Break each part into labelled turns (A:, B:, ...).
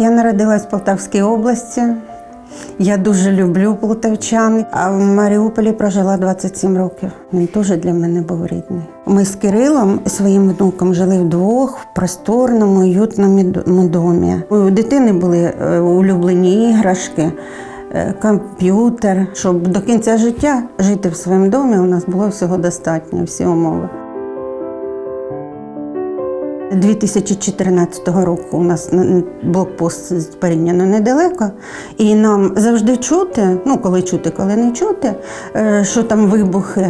A: Я народилась в Полтавській області. Я дуже люблю полтавчан, а в Маріуполі прожила 27 років. Він теж для мене був рідний. Ми з Кирилом своїм внуком жили вдвох в просторному, уютному домі. У дитини були е, улюблені іграшки, е, комп'ютер. Щоб до кінця життя жити в своєму домі, у нас було всього достатньо, всі умови. 2014 року у нас блокпост порівняно недалеко, і нам завжди чути, ну коли чути, коли не чути, е, що там вибухи.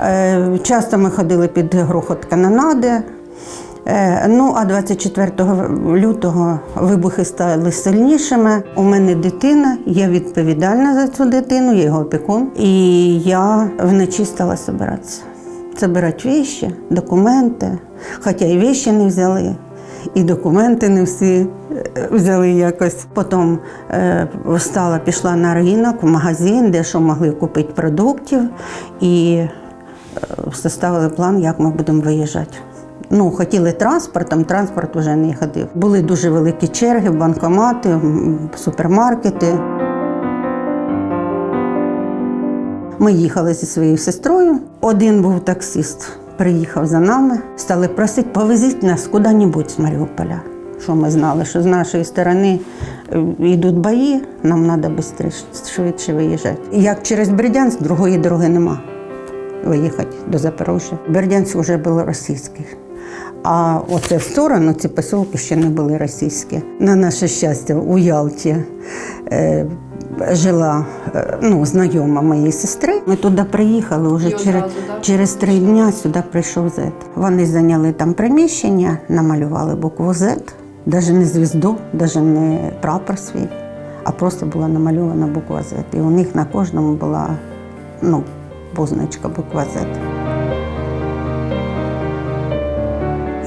A: Е, Часто ми ходили під грохот канонади. Е, Ну, а 24 лютого вибухи стали сильнішими. У мене дитина, я відповідальна за цю дитину, я його опікун. І я вночі стала збиратися. Забирати віші, документи. Хоча і віші не взяли, і документи не всі е, взяли якось. Потім е, встала, пішла на ринок, в магазин, де що могли купити продуктів, і е, составили план, як ми будемо виїжджати. Ну, хотіли транспортом, транспорт вже не ходив. Були дуже великі черги, банкомати, супермаркети. Ми їхали зі своєю сестрою. Один був таксист, приїхав за нами, стали просити, повезіть нас куди-небудь з Маріуполя. Що ми знали, що з нашої сторони е, йдуть бої, нам треба швидше, швидше виїжджати. Як через Бердянськ, другої дороги нема виїхати до Запорожжя. Бердянськ вже був російський. А оце в сторону ці поселки ще не були російські. На наше щастя, у Ялті е, жила е, ну, знайома моєї сестри. Ми туди приїхали вже через,
B: одразу,
A: через три дні сюди прийшов Z. Вони зайняли там приміщення, намалювали букву Z, навіть не звізду, навіть не прапор свій, а просто була намальована буква Z. І у них на кожному була ну, позначка буква Z.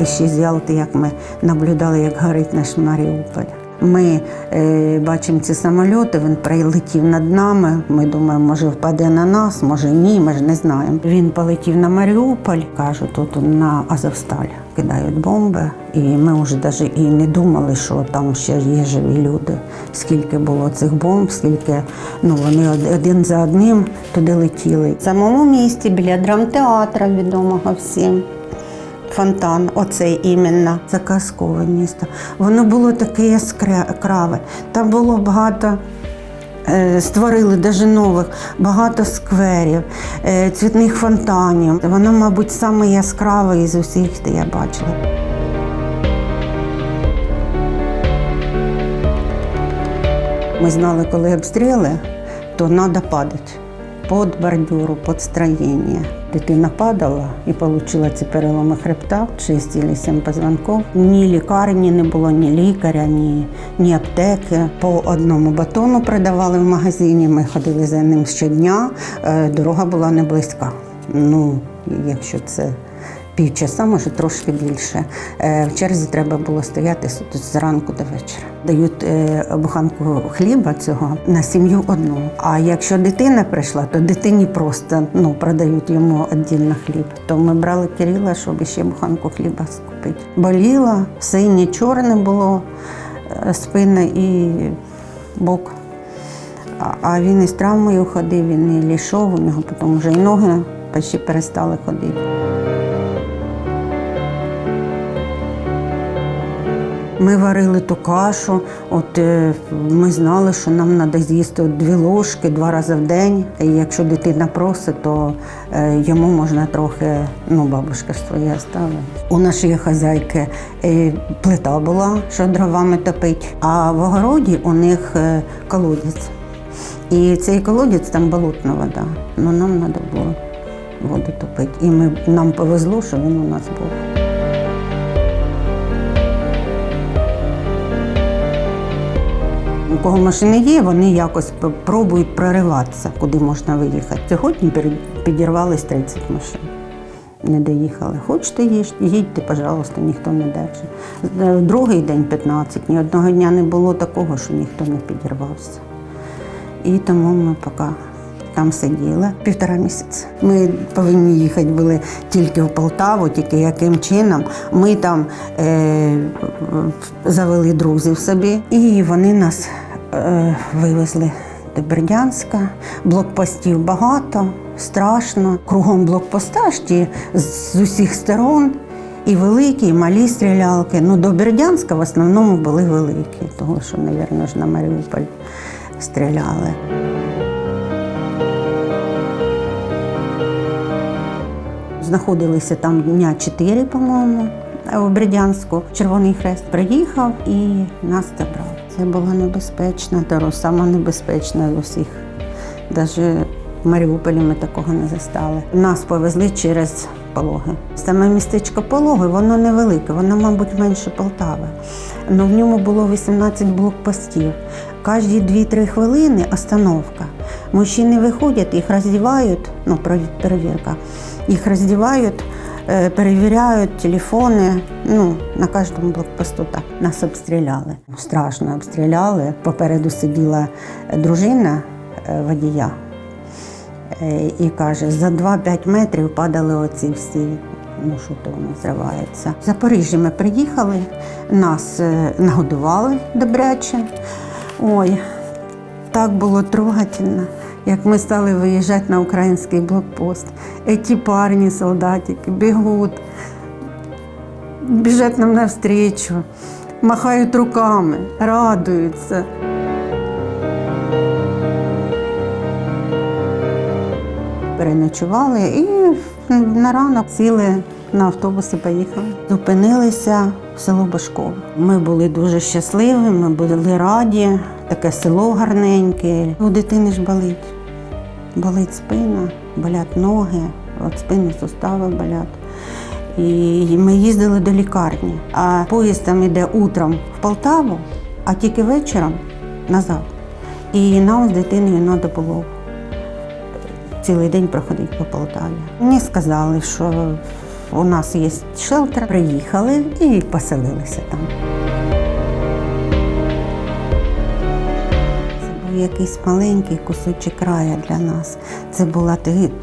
A: І ще з Ялти, як ми наблюдали, як горить наш Маріуполь. Ми е, бачимо ці самольоти, він прилетів над нами. Ми думаємо, може впаде на нас, може ні, ми ж не знаємо. Він полетів на Маріуполь, кажуть, тут на Азовсталь кидають бомби. І ми вже навіть і не думали, що там ще є живі люди. Скільки було цих бомб, скільки ну вони од- один за одним туди летіли. В самому місті біля драмтеатра відомого всім фонтан, оцей іменно, це казкове місто. Воно було таке яскраве. Там було багато. е, Створили даже нових багато скверів, е, цвітних фонтанів. Воно, мабуть, саме яскраве із усіх, де я бачила. Ми знали, коли обстріли, то треба падати під бордюру, под строєння. Дитина падала і отримала ці переломи хребта, 6 чи 7 позвонків. Ні лікарні не було, ні лікаря, ні, ні аптеки. По одному батону продавали в магазині. Ми ходили за ним щодня. Е, Дорога була не близька. Ну, якщо це півчаса, може трошки більше. Е, В черзі треба було стояти зранку до вечора. Дають е, буханку хліба цього на сім'ю одну. А якщо дитина прийшла, то дитині просто ну, продають йому віддільно хліб. То ми брали Кирила, щоб ще буханку хліба скупити. Боліла, синє, чорне було, е, спина і бок. А- він із травмою ходив, він і лішов, у нього потім вже і ноги почти перестали ходити. Ми варили ту кашу, от е, ми знали, що нам треба з'їсти дві ложки два рази в день. І якщо дитина просить, то е, йому можна трохи, ну, бабушка своє ставила. У нашої хазяйки е, плита була, що дровами топить, а в огороді у них колодязь. І цей колодязь там болотна вода. Ну нам треба було воду топити. І ми, нам повезло, що він у нас був. У кого машини є, вони якось пробують прориватися, куди можна виїхати. Сьогодні підірвались 30 машин. Не доїхали. Хочете їжте, їдьте, пожалуйста, ніхто не держить. Е, другий день 15, ні одного дня не було такого, що ніхто не підірвався. І тому ми поки. Там сиділа півтора місяця. Ми повинні їхати були тільки в Полтаву, тільки яким чином. Ми там е, завели друзів собі, і вони нас е, вивезли до Бердянська. Блокпостів багато, страшно. Кругом блокпоста ж ті з усіх сторон. І великі, і малі стрілялки. Ну, до Бердянська в основному були великі, тому що, мабуть, ж на Маріуполь стріляли. Знаходилися там дня чотири, по-моєму, у Бердянську. Червоний хрест приїхав і нас забрав. Це було небезпечно, дорога сама небезпечна з усіх. Навіть в Маріуполі ми такого не застали. Нас повезли через пологи. Саме містечко Пологи, воно невелике, воно, мабуть, менше Полтави. Але в ньому було 18 блокпостів. Кожні 2-3 хвилини остановка. Мужчини виходять, їх роздівають, ну, перевірка, їх роздівають, е, перевіряють телефони. Ну, на кожному блокпосту так. Нас обстріляли. Страшно обстріляли. Попереду сиділа дружина е, водія. Е, і каже, за 2-5 метрів падали оці всі, ну що то воно зривається. В Запоріжжя ми приїхали, нас е, нагодували добряче. Ой, так було трогательно, як ми стали виїжджати на український блокпост. Ті парні, солдатики, бігуть, біжать нам навстрічу, махають руками, радуються. переночували і на ранок сіли на автобус і поїхали. Зупинилися в село Башково. Ми були дуже щасливі, ми були раді, таке село гарненьке. У дитини ж болить. Болить спина, болять ноги, от спини сустави болять. І ми їздили до лікарні, а поїзд там іде утром в Полтаву, а тільки вечором назад. І нам з дитиною треба було цілий день проходить по Полтаві. Мені сказали, що у нас є шелтер. Приїхали і поселилися там. Якийсь маленький кусочок краю для нас. Це була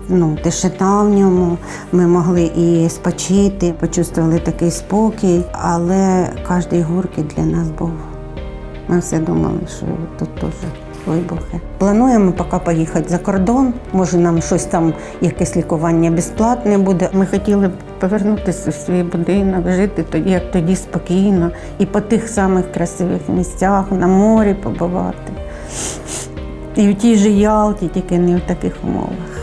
A: ну, тишина в ньому. Ми могли і спочити, почувствували такий спокій, але кожний гуркіт для нас був. Ми все думали, що тут теж вибухи. Плануємо поки поїхати за кордон. Може, нам щось там, якесь лікування безплатне буде. Ми хотіли б повернутися в свій будинок, жити тоді, як тоді спокійно, і по тих самих красивих місцях, на морі побувати. І в тій же Ялті, тільки не в таких умовах.